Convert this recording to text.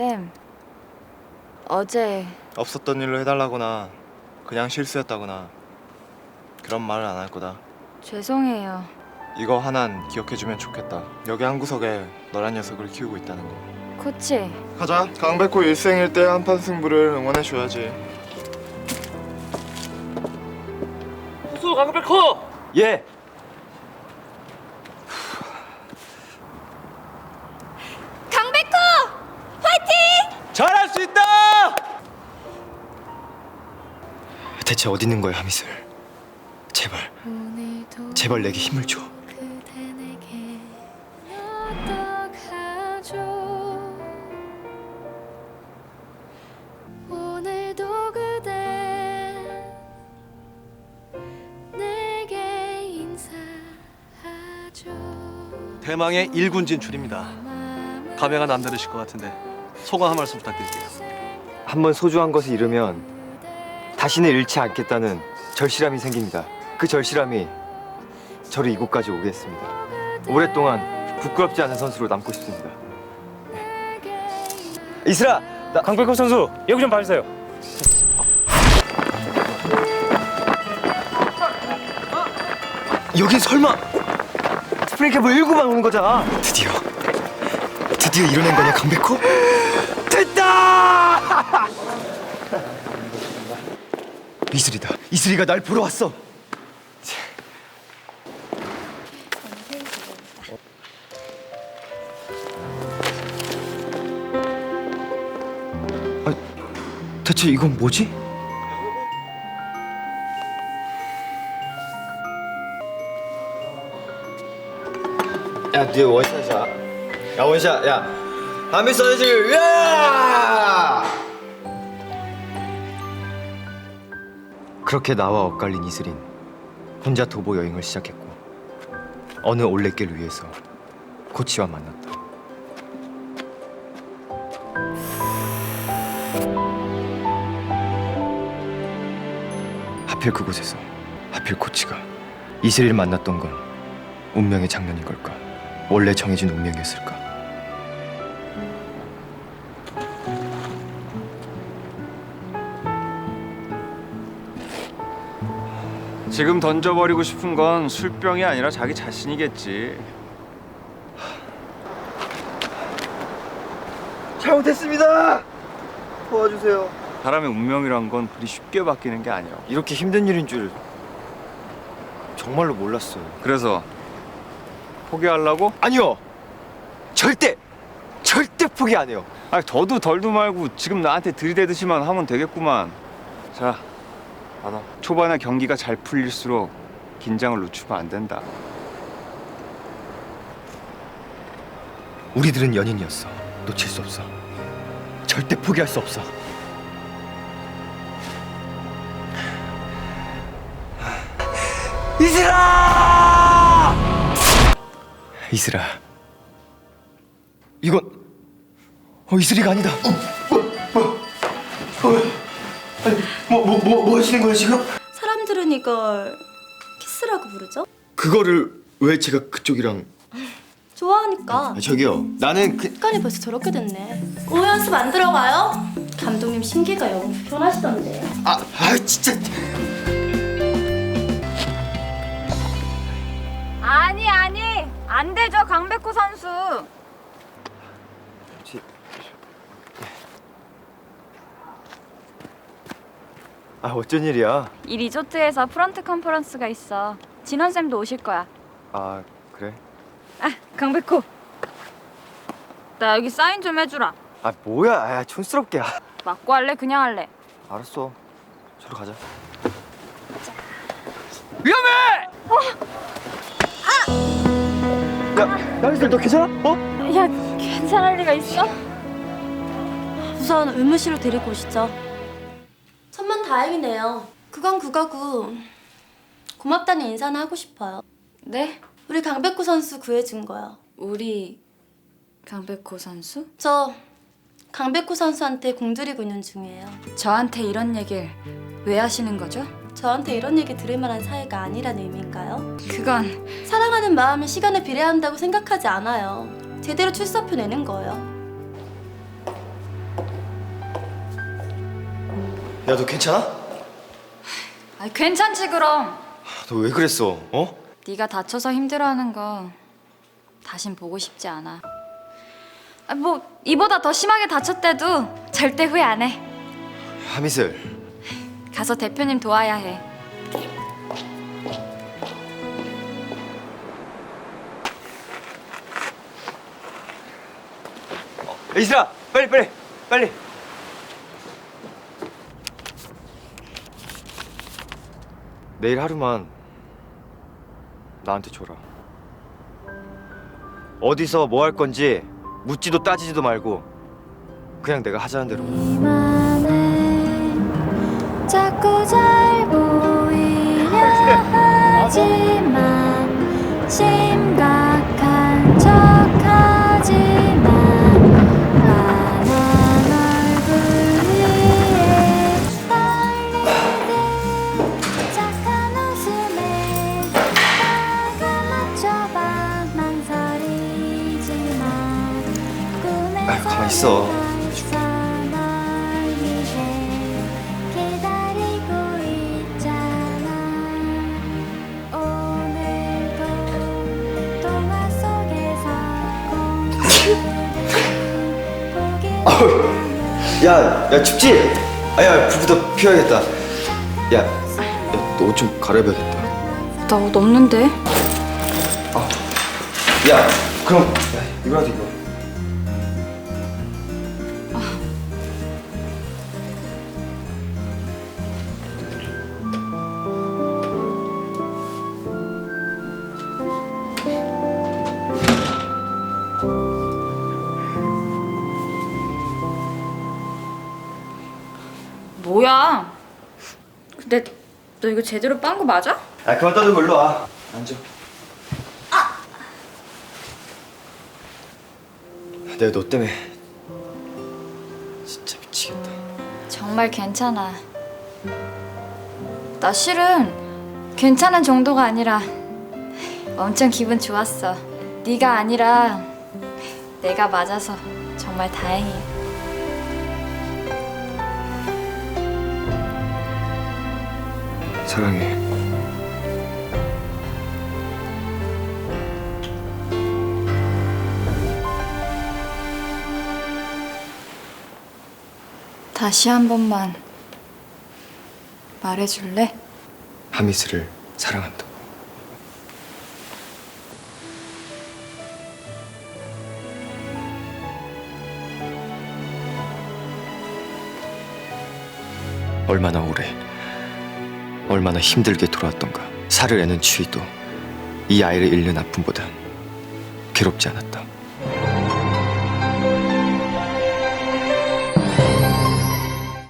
쌤, 어제 없었던 일로 해달라거나 그냥 실수였다거나 그런 말을 안할 거다. 죄송해요. 이거 하나는 기억해주면 좋겠다. 여기 한 구석에 너란 녀석을 키우고 있다는 거. 코치, 가자. 강백호 일생일 때 한판 승부를 응원해줘야지. 수 강백호! 예. 대체 어디 있는 거야, 하미슬? 제발, 제발 내게 힘을 줘. 대망의 1군 진출입니다. 감회가 남다르실 것 같은데 소감 한 말씀 부탁드릴게요. 한 번 소중한 것을 잃으면 다시는 잃지 않겠다는 절실함이 생깁니다. 그 절실함이 저를 이곳까지 오게 했습니다. 오랫동안 부끄럽지 않은 선수로 남고 싶습니다. 이슬아, 나 강백호 선수 여기 좀 봐주세요. 여긴 설마 스프링캡을 1구만 오는 거잖아. 드디어, 드디어 이뤄낸 거냐, 강백호? 이슬이다. 이슬이가 날 보러 왔어. 아, 대체 이건 뭐지? 야, 뒤에 원샷이야. 야, 원샷. 야, 하미 써야지. 야! 그렇게 나와 엇갈린 이슬인 혼자 도보 여행을 시작했고 어느 올레길 위에서 코치와 만났다. 하필 그곳에서 하필 코치가 이슬이를 만났던 건 운명의 장난인 걸까? 원래 정해진 운명이었을까? 지금 던져버리고 싶은 건 술병이 아니라 자기 자신이겠지. 잘못했습니다. 도와주세요. 사람의 운명이란 건 그리 쉽게 바뀌는 게 아니야. 이렇게 힘든 일인 줄 정말로 몰랐어요. 그래서 포기하려고? 아니요. 절대 절대 포기 안 해요. 아 더도 덜도 말고 지금 나한테 들이대듯이만 하면 되겠구만. 자, 받아. 초반에 경기가 잘 풀릴수록 긴장을 늦추면 안 된다. 우리들은 연인이었어. 놓칠 수 없어. 절대 포기할 수 없어. 이슬아! 이슬아. 이건 어 이슬이가 아니다. 뭐뭐 뭐 뭐 하시는 거예요 지금? 사람들은 이걸 키스라고 부르죠? 그거를 왜 제가 그쪽이랑 좋아하니까. 아, 저기요. 나는 그 습관이 벌써 저렇게 됐네. 오후 연습 안 들어가요? 감독님 신기가 영 변하시던데. 아, 아 진짜 아니 아니 안 되죠 강백호 선수. 아 어쩐 일이야? 이 리조트에서 프런트 컨퍼런스가 있어. 진원 쌤도 오실 거야. 아 그래? 아 강백호. 나 여기 사인 좀 해주라. 아 뭐야? 아 촌스럽게. 아, 맞고 할래 그냥 할래. 알았어. 저로 가자. 위험해! 야, 나미슬 너 괜찮아? 어? 야 괜찮을 리가 있어? 우선 의무실로 데리고 오시죠. 다행이네요. 그건 그거고 고맙다는 인사는 하고 싶어요. 네. 우리 강백호 선수 구해준 거요. 우리 강백호 선수? 저 강백호 선수한테 공들이고 있는 중이에요. 저한테 이런 얘기를 왜 하시는 거죠? 저한테 이런 얘기 들을 만한 사이가 아니라는 의미일까요? 그건 사랑하는 마음이 시간에 비례한다고 생각하지 않아요. 제대로 출사표 내는 거예요. 야 너 괜찮아? 아 괜찮지 그럼. 너 왜 그랬어? 어? 네가 다쳐서 힘들어하는 거 다신 보고 싶지 않아. 아, 뭐 이보다 더 심하게 다쳤대도 절대 후회 안 해. 하미슬 가서 대표님 도와야 해. 이슬아 빨리 빨리 빨리 내일 하루만 나한테 줘라. 어디서 뭐 할 건지 묻지도 따지지도 말고 그냥 내가 하자는 대로. 자꾸 잘 보이려 하지만 심각 아유, 가만히 있어. 보게 야, 야 춥지? 아야 불부터 피워야겠다 야, 너 옷 좀 갈아입어야겠다 나 옷 없는데. 야 그럼 야, 이거라도 입어 뭐야? 근데 너 이거 제대로 빤 거 맞아? 아 그만 떠들고 일로 와 앉아 내가 너 때문에 진짜 미치겠다 정말 괜찮아. 나 실은 괜찮은 정도가 아니라 엄청 기분 좋았어. 네가 아니라 내가 맞아서 정말 다행이야. 사랑해 다시 한 번만 말해줄래? 하미스를 사랑한다. 얼마나 오래, 얼마나 힘들게 돌아왔던가. 살을 애는 추위도 이 아이를 잃는 아픔보다 괴롭지 않았다.